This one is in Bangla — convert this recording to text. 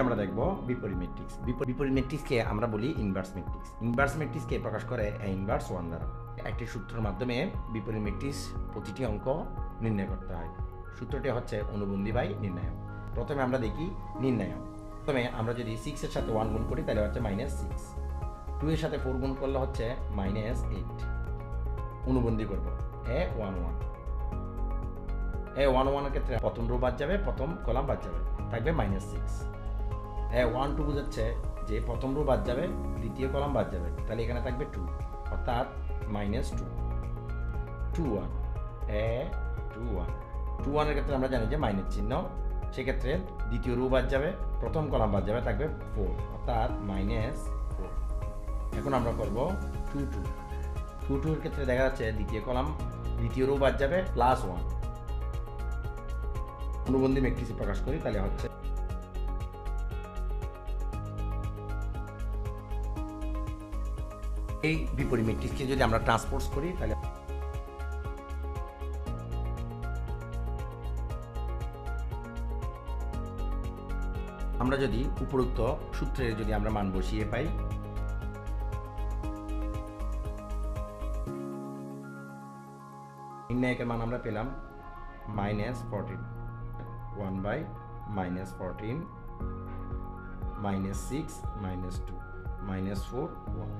আমরা দেখব? বিপরীত ম্যাট্রিক্স বিপরীত ম্যাট্রিক্সকে আমরা বলি ইনভার্স ম্যাট্রিক্স ইনভার্স ম্যাট্রিক্সকে প্রকাশ করে ইনভার্স ওয়ান দ্বারা। একটি সূত্রের মাধ্যমে বিপরীত ম্যাট্রিক্স প্রতিটি অঙ্ক নির্ণয় করতে হয়। সূত্রটি হচ্ছে অনুবন্ধী বাই নির্ণায়ক। প্রথমে আমরা দেখি নির্ণায়ক। প্রথমে আমরা যদি সিক্সের সাথে ওয়ান গুণ করি, তাহলে হচ্ছে মাইনাস সিক্স টু এর সাথে ফোর গুণ করলে হচ্ছে মাইনাস এইট অনুবন্ধী করব। A one one A one ওয়ানের ক্ষেত্রে প্রথম রো বাদ যাবে, প্রথম কলাম বাদ যাবে। থাকবে minus six A one two বোঝাচ্ছে যে প্রথম রো বাদ যাবে, দ্বিতীয় কলাম বাদ যাবে, তাহলে এখানে থাকবে টু অর্থাৎ minus two two one A two one two ওয়ানের ক্ষেত্রে আমরা জানি যে মাইনাস চিহ্ন, সেক্ষেত্রে দ্বিতীয় রো বাদ যাবে, প্রথম কলাম বাদ যাবে, থাকবে ফোর অর্থাৎ মাইনাস ফোর এখন আমরা করব টু টু টু টুর ক্ষেত্রে দেখা যাচ্ছে দ্বিতীয় কলাম দ্বিতীয় রো বাদ যাবে প্লাস ওয়ান অনুবন্ধী ম্যাট্রিক্স প্রকাশ করি, তাহলে হচ্ছে এই বিপরীত ম্যাট্রিক্সকে যদি আমরা ট্রান্সপোর্ট করি, তাহলে আমরা যদি উপরোক্ত সূত্রে যদি আমরা মান বসিয়ে পাই নির্ণায়কের মান আমরা পেলাম minus fourteen one by minus fourteen minus six minus two minus four one